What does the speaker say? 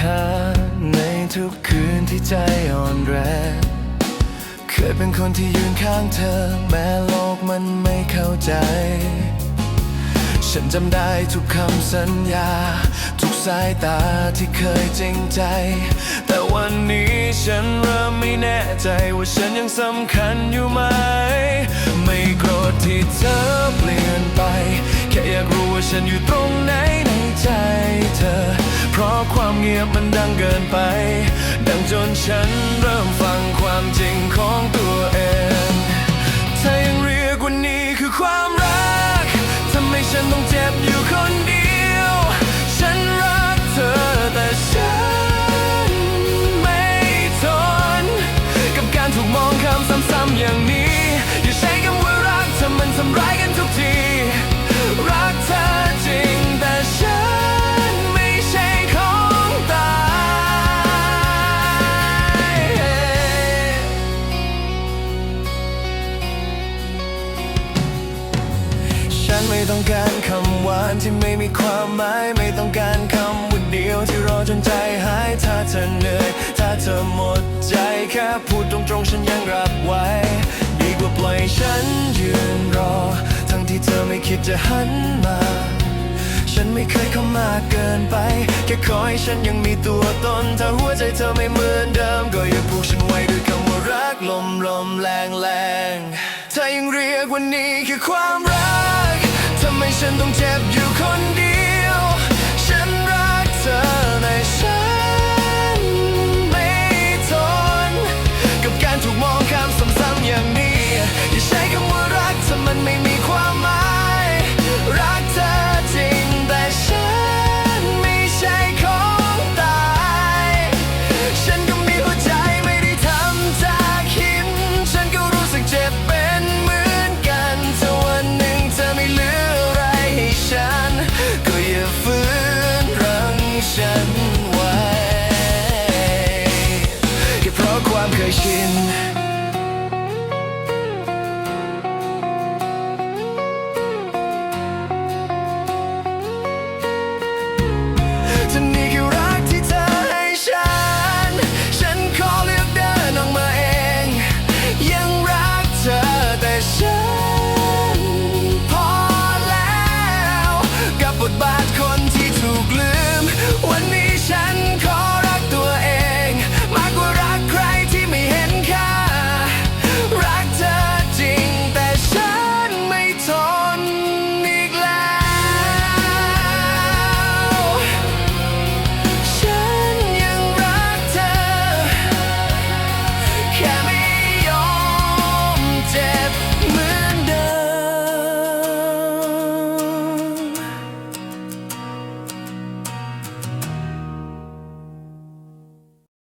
ค่าในทุกคืนที่ใจอ่อนแรงเคยเป็นคนที่ยืนข้างเธอ แม้โลกมันไม่เข้าใจ ฉันจำได้ทุกคำสัญญา ทุกสายตาที่เคยจริงใจ แต่วันนี้ฉันเริ่มไม่แน่ใจว่าฉันยังสำคัญอยู่ไหม ไม่โกรธที่เธอเปลี่ยนไป แค่อยากรู้ว่าฉันอยู่ตรงไหน เงียบมันดังเกินไป ดังจนฉันเริ่มฟังความจริงของตัวเองถ้ายังเรียกว่านี่คือความรักทำไมฉันต้องเจ็บอยู่คนเดียว ฉันรักเธอแต่ฉันไม่ทน กับการถูกมองคำซ้ำๆอย่างนี้ อย่าใช้คำว่ารักถ้ามันทำร้ายกัน ไม่ต้องการคำหวานที่ไม่มีความหมาย ไม่ต้องการคำว่าเดียวที่รอจนใจหาย ถ้าเธอเหนื่อย ถ้าเธอหมดใจแค่พูดตรงๆฉันยังรับไว้ ดีกว่าปล่อยฉันยืนรอ ทั้งที่เธอไม่คิดจะหันมา ฉันไม่เคยเข้ามาเกินไป แค่ขอให้ฉันยังมีตัวตน ถ้าหัวใจเธอไม่เหมือนเดิม ก็อย่าผูกฉันไว้ด้วยคำว่ารักลมลมแรงแรงถ้ายังเรียกว่านี่คือความำไม ฉันไว้แค่เพราะความเคยชิน